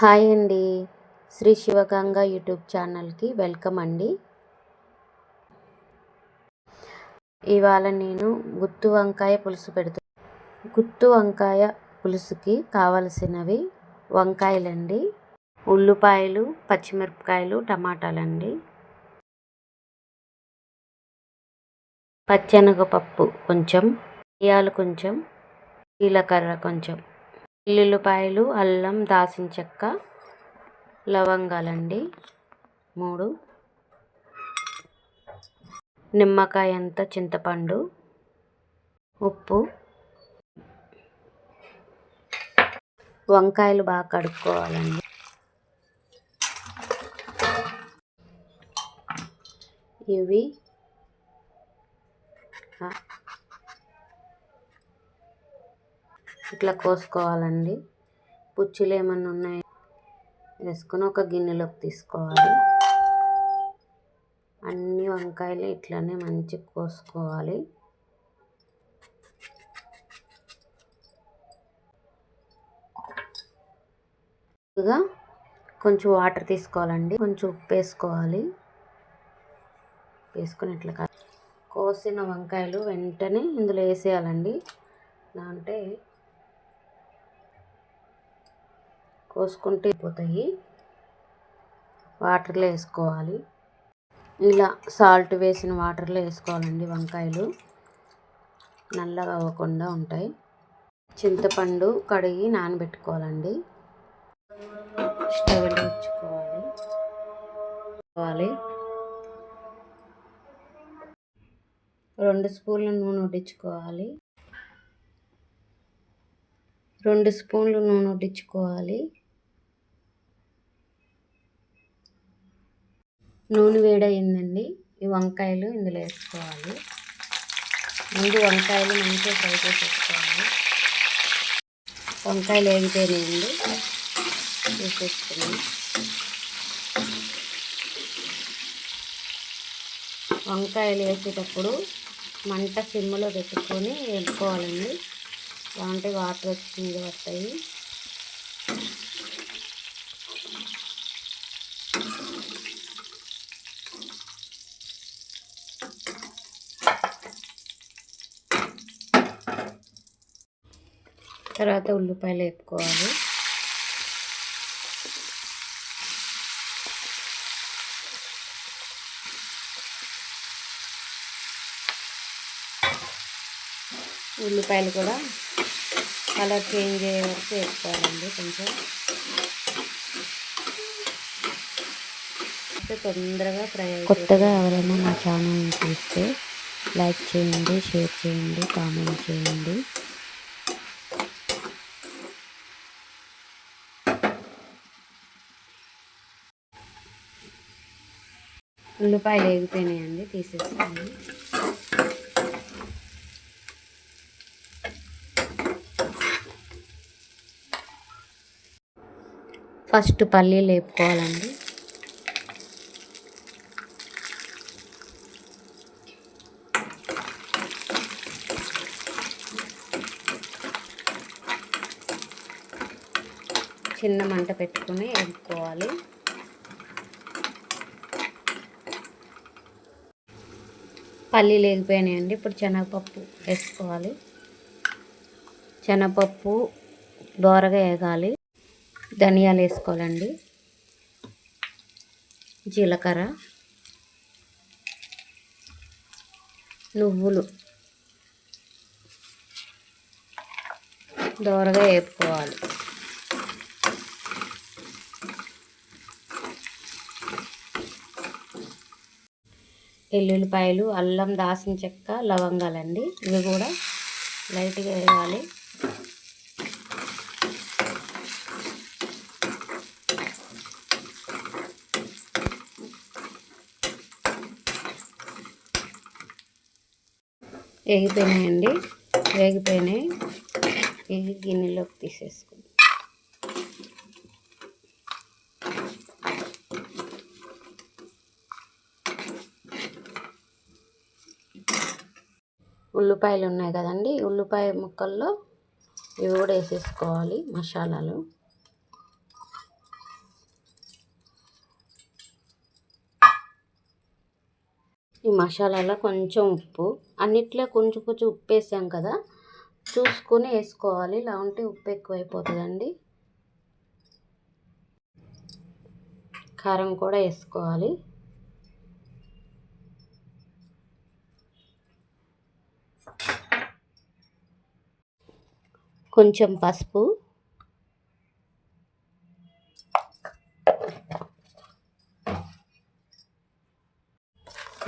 Hi అండి. Shri Sivaganga YouTube ఛానల్కి welcome అండి. ఇవాళ నేను గుత్తు వంకాయ పులుసు పెడుతు గుత్తు వంకాయ పులుసుకి కావలసినవి వంకాయలండి. ఉల్లిపాయలు పచ్చిమిరపకాయలు టమాటాలండి. పచ్చెనగపప్పు కొంచెం బియ్యాలు కొంచెం జీలకర్ర కొంచెం. ఎల్లుల్లిపాయలు అల్లం దాల్చిన చెక్క లవంగాలండి. మూడు. నిమ్మకాయ అంత చింతపండు ఉప్పు. వంకాయలు బాగా కడుక్కోవాలండి. ఇవి. ఇట్లా కోసుకోవాలండి. పుచ్చులు ఏమన్నా ఉన్నాయి? వేసుకొని ఒక గిన్నెలోకి తీసుకోవాలి. అన్ని వంకాయలు ఇట్లానే మంచిగా కోసుకోవాలి. కొంచెం వాటర్ తీసుకోవాలండి. కొంచెం ఉప్పు వేసుకోవాలి. వేసుకుని ఇట్లా కోసిన వంకాయలు వెంటనే ఇందులో వేసేయాలండి. అంటే పోసుకుంటే పోతాయి. వాటర్లో వేసుకోవాలి. ఇలా సాల్ట్ వేసిన వాటర్లో వేసుకోవాలండి వంకాయలు. నల్లగా అవ్వకుండా ఉంటాయి. చింతపండు కడిగి నానబెట్టుకోవాలండి. స్టవ్ ఉంచుకోవాలి రెండు స్పూన్లు నూనె వడ్డించుకోవాలి. రెండు స్పూన్లు నూనె వడ్డించుకోవాలి. నూనె వేడయిందండి. ఈ వంకాయలు ఇందులో వేసుకోవాలి. ముందు వంకాయలు మంచిగా ఫ్రై చేసేసుకోవాలి. వంకాయలు వేగిపోయినాయండి వేసేసుకున్నాం. వంకాయలు వేసేటప్పుడు మంట సిమ్లో పెట్టుకొని వేపుకోవాలండి. అలాంటి వాటర్ వచ్చి మీద పడతాయి. తర్వాత ఉల్లిపాయలు వేపుకోవాలి. ఉల్లిపాయలు కూడా కలర్ చేంజ్ అయ్యే వరకు వేసుకోవాలండి కొంచెం. తొందరగా ఫ్రై కొత్తగా ఎవరైనా మా ఛానల్ని చూస్తే లైక్ చేయండి షేర్ చేయండి కామెంట్ చేయండి. ఉల్లిపాయలు వేగిపోయినాయండి తీసేస్తాను ఫస్ట్ పల్లీలు వేపుకోవాలండి చిన్న మంట పెట్టుకుని వేపుకోవాలి పల్లీలు వేగిపోయినాయండి ఇప్పుడు శనగపప్పు వేసుకోవాలి. శనగపప్పు దోరగా వేగాలి. ధనియాలు వేసుకోవాలండి. జీలకర్ర నువ్వులు దోరగా వేపుకోవాలి. ఎల్లుల్లిపాయలు అల్లం దాసిన చెక్క లవంగాలండి. ఇవి కూడా లైట్గా వేయాలి. వేగిపోయినాయండి. వేగిపోయినాయి. ఇవి గిన్నెలోకి తీసేసుకో ఉల్లిపాయలు ఉన్నాయి కదండి. ఉల్లిపాయ ముక్కల్లో ఇవి కూడా వేసేసుకోవాలి మసాలాలు. ఈ మసాలాలో కొంచెం ఉప్పు అన్నిట్లో కొంచెం కొంచెం ఉప్పు వేసాం కదా. చూసుకొని వేసుకోవాలి. ఇలా ఉంటే ఉప్పు ఎక్కువైపోతుందండి. కారం కూడా వేసుకోవాలి. కొంచెం పసుపు.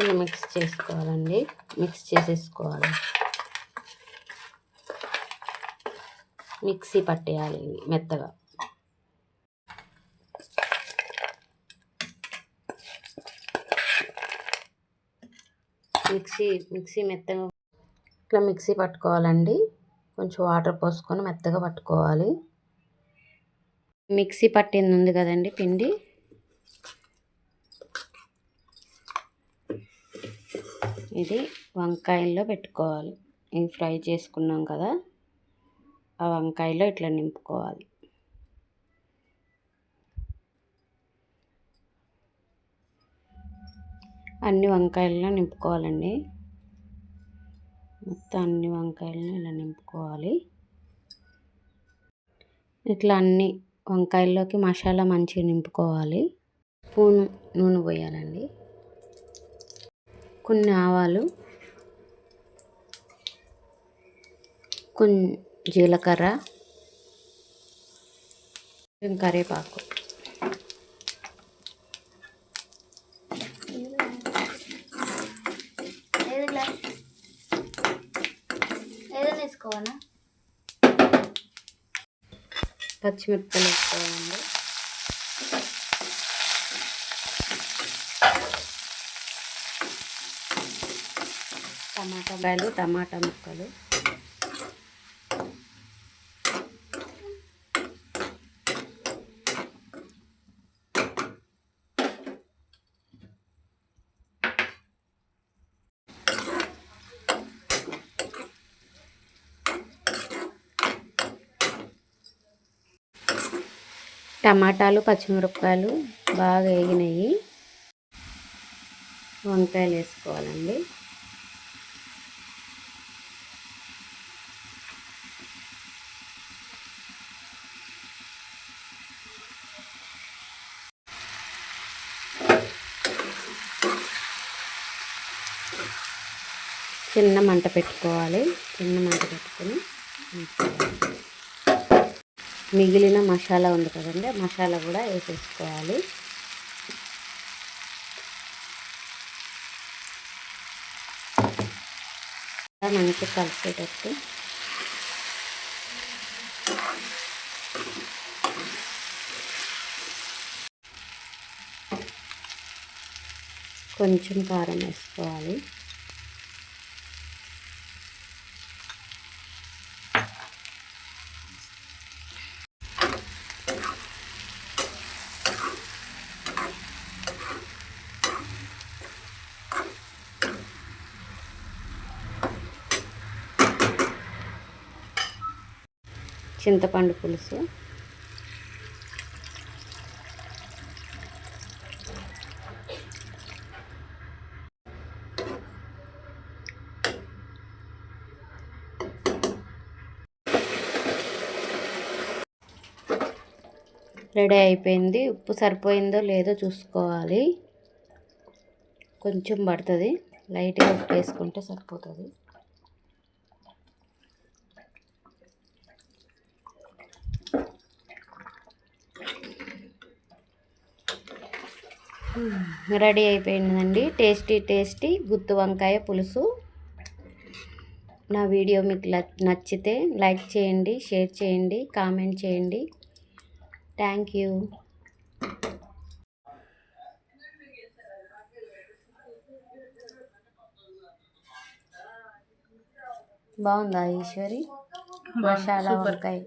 ఇలా మిక్స్ చేసుకోవాలండి. మిక్స్ చేసేసుకోవాలి. మిక్సీ పట్టేయాలి ఇవి మెత్తగా. మిక్సీ మిక్సీ మెత్తగా. ఇట్లా మిక్సీ పట్టుకోవాలండి. కొంచెం వాటర్ పోసుకొని మెత్తగా పట్టుకోవాలి. మిక్సీ పట్టింది ఉంది కదండి పిండి? ఇది వంకాయల్లో పెట్టుకోవాలి. ఇవి ఫ్రై చేసుకున్నాం కదా ఆ వంకాయలో ఇట్లా నింపుకోవాలి. అన్ని వంకాయల్లో నింపుకోవాలండి. మొత్తం అన్ని వంకాయలను ఇలా నింపుకోవాలి. ఇట్లా అన్ని వంకాయల్లోకి మసాలా మంచిగా నింపుకోవాలి. స్పూన్ నూనె పోయాలండి. కొన్ని ఆవాలు కొన్ని జీలకర్ర కరివేపాకు. వేసుకోవాలా? పచ్చిమిరపకాయలు వేసుకోవాలండి. టమాటా కాయలు టమాటా ముక్కలు. టమాటాలు పచ్చిమిరపకాయలు బాగా వేగినాయి వంకాయలు వేసుకోవాలండి చిన్న మంట పెట్టుకోవాలి చిన్న మంట పెట్టుకొని వేసుకోవాలి. మిగిలిన మసాలా ఉంది కదండి మసాలా కూడా వేసేసుకోవాలి. మంచి కలిసేటట్టు కొంచెం కారం వేసుకోవాలి. చింతపండు పులుసు. రెడీ అయిపోయింది. ఉప్పు సరిపోయిందో లేదో చూసుకోవాలి. కొంచెం పడుతుంది. లైట్గా ఉప్పు వేసుకుంటే సరిపోతుంది. రెడీ అయిపోయిందండి. టేస్టీ టేస్టీ గుత్తి వంకాయ పులుసు. నా వీడియో మీకు నచ్చితే లైక్ చేయండి షేర్ చేయండి కామెంట్ చేయండి. Thank you. బాగుందా ఈశ్వరి? మసాలా వంకాయ.